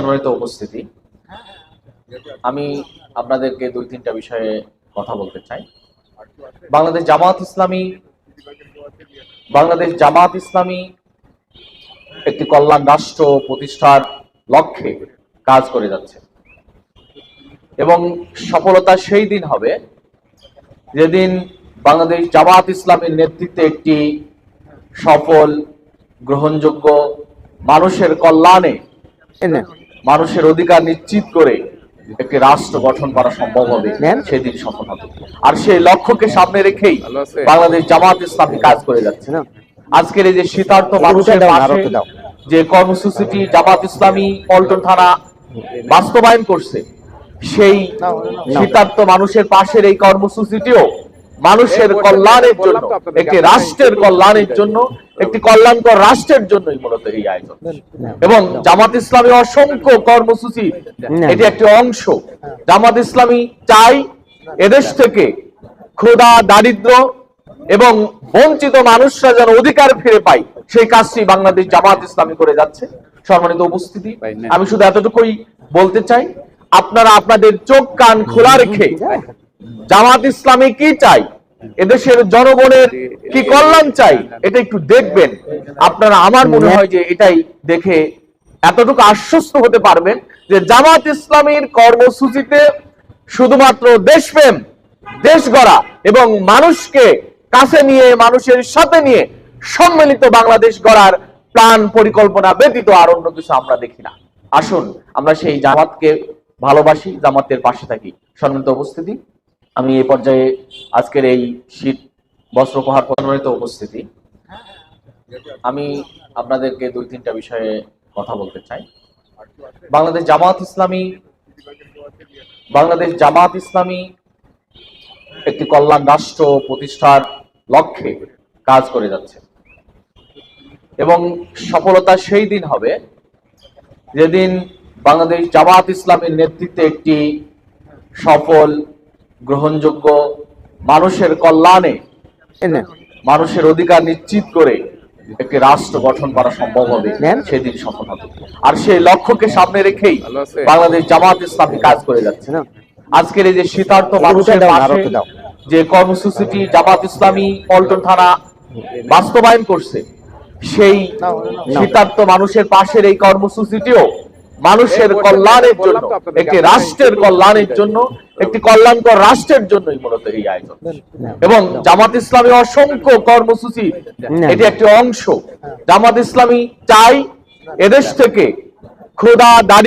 সম্মানিত উপস্থিতি, আমি আপনাদেরকে দুই তিনটা বিষয়ে কথা বলতে চাই। বাংলাদেশ জামাত ইসলামী, বাংলাদেশ জামাত ইসলামী একটি কল্যাণ রাষ্ট্র প্রতিষ্ঠার লক্ষ্যে কাজ করে যাচ্ছে। এবং সফলতা সেই দিন হবে যেদিন বাংলাদেশ জামাত ইসলামের নেতৃত্বে একটি সফল, গ্রহণযোগ্য মানুষের কল্যাণে মানুষের অধিকার নিশ্চিত করে একটি রাষ্ট্র গঠন করা সম্ভব হবে সেদিন সফল হবে। আর সেই লক্ষ্যকে সামনে রেখেই বাংলাদেশ জামাত ইসলামী কাজ করে যাচ্ছে। না। আজকের এই যে শীতার্থ মানুষের। যে কর্মসূচিটি জামাত ইসলামী পল্টন থানা বাস্তবায়ন করছে সেই শীতার্থ মানুষের পাশের এই কর্মসূচিটিও মানুষের কল্যাণের জন্য একটি রাষ্ট্রের কল্যাণের জন্য একটি কল্যাণকর রাষ্ট্রের জন্যই মূলত এই আয়োজন। এবং জামাত ইসলামী অসংখ্য কর্মসূচি এটি একটি অংশ। জামাত ইসলামী চাই এদেশ থেকে ক্ষুধা দারিদ্র এবং বঞ্চিত মানুষরা যেন অধিকার ফিরে পায় সেই কাজটি বাংলাদেশ জামাত ইসলামী করে যাচ্ছে। সম্মানিত উপস্থিতি আমি শুধু এতটুকুই বলতে চাই আপনারা আপনাদের চোখ কান খোলা রেখে জামাত ইসলামী কি চাই? এদেশের জনগণের কি কল্যাণ চাই? এটা একটু দেখবেন। আপনারা আমার মনে হয় যে এটাই দেখে এতটুকু আশ্বস্ত হতে পারবেন যে জামাত ইসলামীর কর্মসূচিতে শুধুমাত্র দেশপ্রেম, দেশ গড়া এবং মানুষকে কাছে নিয়ে, মানুষের সাথে নিয়ে সম্মিলিত বাংলাদেশ গড়ার প্রাণ পরিকল্পনা ব্যতীত আর অন্য কিছু আমরা দেখি না। আসুন, আমরা সেই জামাতকে ভালোবাসি, জামাতের পাশে থাকি। সম্মিলিত উপস্থিতি। আমি এই পর্যায়ে আজকের এই শীত বস্ত্র উপহার সম্মানিত উপস্থিতি। আমি আপনাদেরকে দুই তিনটা বিষয়ে কথা বলতে চাই। বাংলাদেশ জামাত ইসলামী, বাংলাদেশ জামাত ইসলামী একটি কল্যাণ রাষ্ট্র প্রতিষ্ঠার লক্ষ্যে কাজ করে যাচ্ছে। এবং সফলতা সেই দিন হবে যেদিন বাংলাদেশ জামাত ইসলামের নেতৃত্বে একটি সফল গ্রহণযোগ্য মানুষের কল্যাণে মানুষের অধিকার নিশ্চিত করে একটি রাষ্ট্র গঠন করা সম্ভব হবে সেদিন সফল হবে। আর সেই লক্ষ্যকে সামনে রেখেই বাংলাদেশ জামাত ইসলামী কাজ করে যাচ্ছে। না। আজকের এই যে শীতার্থ মানুষের যে কর্মসূচিটি জামাত ইসলামী পল্টন থানা বাস্তবায়ন করছে সেই শীতার্থ মানুষের পাশের এই কর্মসূচিটিও মানুষের কল্যাণের জন্য একটি রাষ্ট্রের কল্যাণের জন্য একটি কল্যাণকর রাষ্ট্রের জন্য মূলত এই আয়োজন। এবং জামাত ইসলামী অসংখ্য কর্মসূচি এটি একটি অংশ। জামাত ইসলামী চাই এদেশ থেকে খোদা দারিদ্র